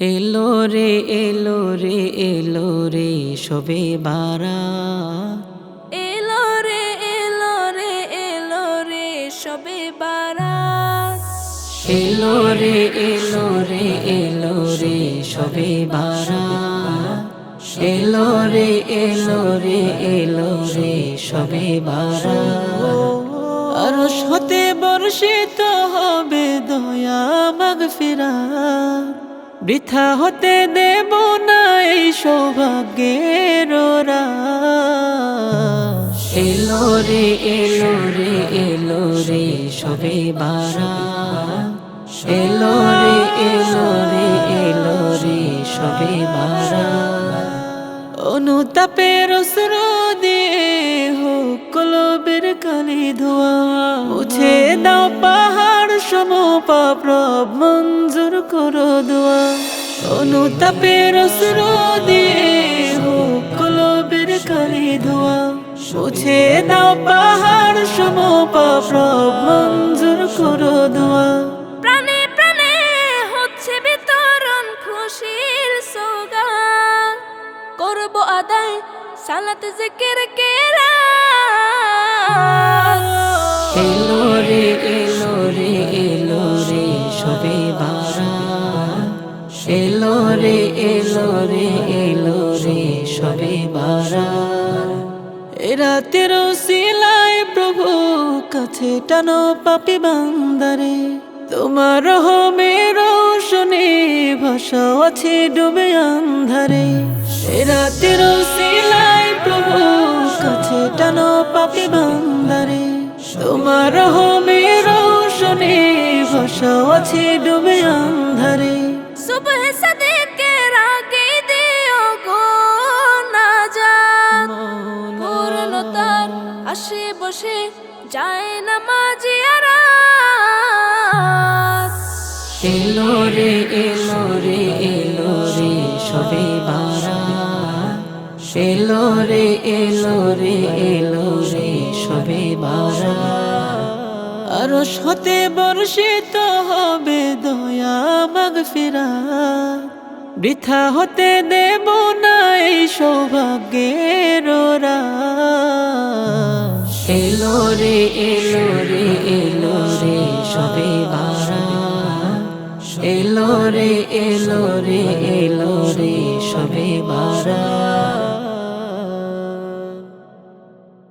এলো রে এলো রে এলো রে সবে বারা। এলো রে এলো রে এলো রে সবে বারাত এলো রে এলো রে এলো রে সবে বারা। এলো রে এলো রে এলো রে সবে বারা। আর হতে বর্ষিত হবে দয়া মাগ ফিরা বৃথা হতে দেব না এই সৌভাগ্যের এলো রে এলো রে এলো রে, সবে বারা। এলো রে এলো রে এলো রে, সবে বারা। অনুতাপের অসুর দিয়ে হোক কলবের কালি ধোয়া। মুছে দাও পাহাড় পাপ্রব মঞ্জুর করো দোয়া। অনুতাপের অসুর দিয়ে হোক কলবের কালি ধোয়া। মুছে দাও পাহাড় সম পাপ্রব মঞ্জুর করো দোয়া। প্রাণে প্রাণে হচ্ছে বিতরণ খুশির সোগান করব আদায় সালাত জিকির কেরা। রে এলো রে এলো রে, সবে বারা। রাতের শিলায় প্রভু কাছে টানো পাপি বান্দারে। তোমার হোমে রোশনে ভাষা আছে ডুবে আন্ধারে। রাতের শিলায় প্রভু কাছে টানো পাপি বান্দারে। তোমার হোমে রোশনে ভাষা আছে ডুবে আন্ধারে। সুবহ বসে যায় না মাঝিয়ারা এলো রে এলো রে এলো রে, সবে বারা এলো রে এলো রে এলো রে, সবে বারা আর হতে বর্ষিত হবে দয়া মাগ ফিরা বৃথা হতে দেব না এই সৌভাগ্যের ওরা। এলো রে এলো রে এলো রে, সবে এলো রে এলো রে এলো রে, সবে বারা।